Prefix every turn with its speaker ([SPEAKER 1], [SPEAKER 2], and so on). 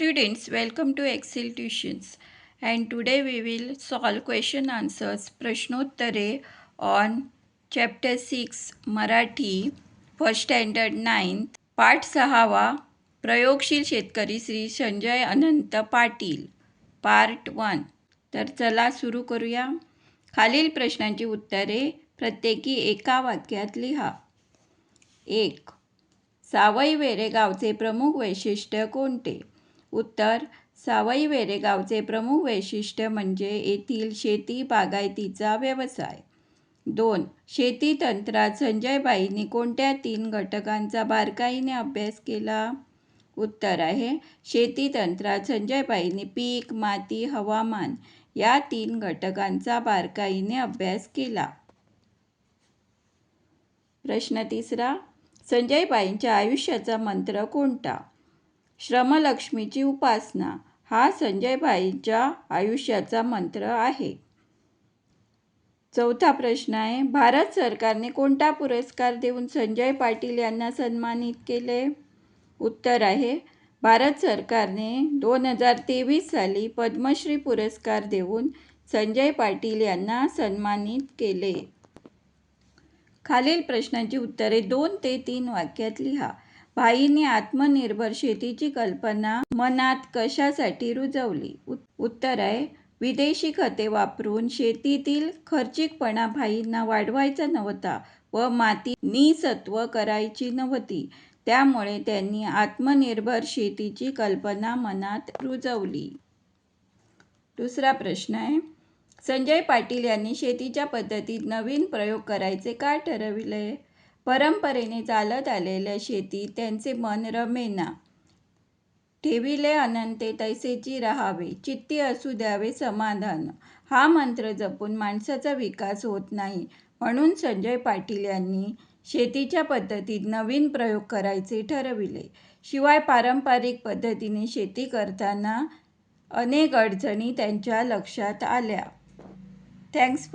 [SPEAKER 1] Students, welcome to Excel Tuitions. And today we will solve question answers Prashnottare on chapter 6 Marathi, first standard 9th, पाठ सहावा प्रयोगशील शेतकरी Shri Sanjay Anant Patil part one तर चला सुरू करूया खालील प्रश्नांची उत्तरे प्रत्येकी एका वाक्यात लिहा एक सावई वेरे गावचे प्रमुख वैशिष्ट्य कोणते उत्तर सावई वेरेगावचे प्रमुख वैशिष्ट्य म्हणजे येथील शेती बागायतीचा व्यवसाय. दोन शेती तंत्रात संजयबाईंनी कोणत्या तीन घटकांचा बारकाईने अभ्यास केला? उत्तर आहे शेती तंत्रात संजयबाईंनी पीक माती हवामान या तीन घटकांचा बारकाईने अभ्यास केला. प्रश्न तिसरा संजयबाईंच्या आयुष्याचा मंत्र कोणता? श्रमलक्ष्मीची उपासना हा संजयबाईंच्या आयुष्याचा मंत्र आहे. चौथा प्रश्न आहे भारत सरकारने कोणता पुरस्कार देऊन संजय पाटील यांना सन्मानित केले? उत्तर आहे भारत सरकारने दोन हजार तेवीस साली पद्मश्री पुरस्कार देऊन संजय पाटील यांना सन्मानित केले. खालील प्रश्नांची उत्तरे दोन ते तीन वाक्यात लिहा. भाईने आत्मनिर्भर शेतीची कल्पना मनात कशासाठी रुजवली? उत्तर आहे विदेशी खते वापरून शेतीतील खर्चिकपणा भाईंना वाढवायचा नव्हता व माती निसत्व करायची नव्हती. त्यामुळे त्यांनी आत्मनिर्भर शेतीची कल्पना मनात रुजवली. दुसरा प्रश्न आहे संजय पाटील यांनी शेतीच्या पद्धतीत नवीन प्रयोग करायचे का ठरविले? परंपरेने चालत आलेल्या शेतीत त्यांचे मन रमेना. ठेविले अनंते तैसेची राहावे चित्ती असू द्यावे समाधान. हा मंत्र जपून माणसाचा विकास होत नाही. म्हणून संजय पाटील यांनी शेतीच्या पद्धतीत नवीन प्रयोग करायचे ठरविले. शिवाय पारंपरिक पद्धतीने शेती करताना अनेक अडचणी त्यांच्या लक्षात आल्या. थँक्स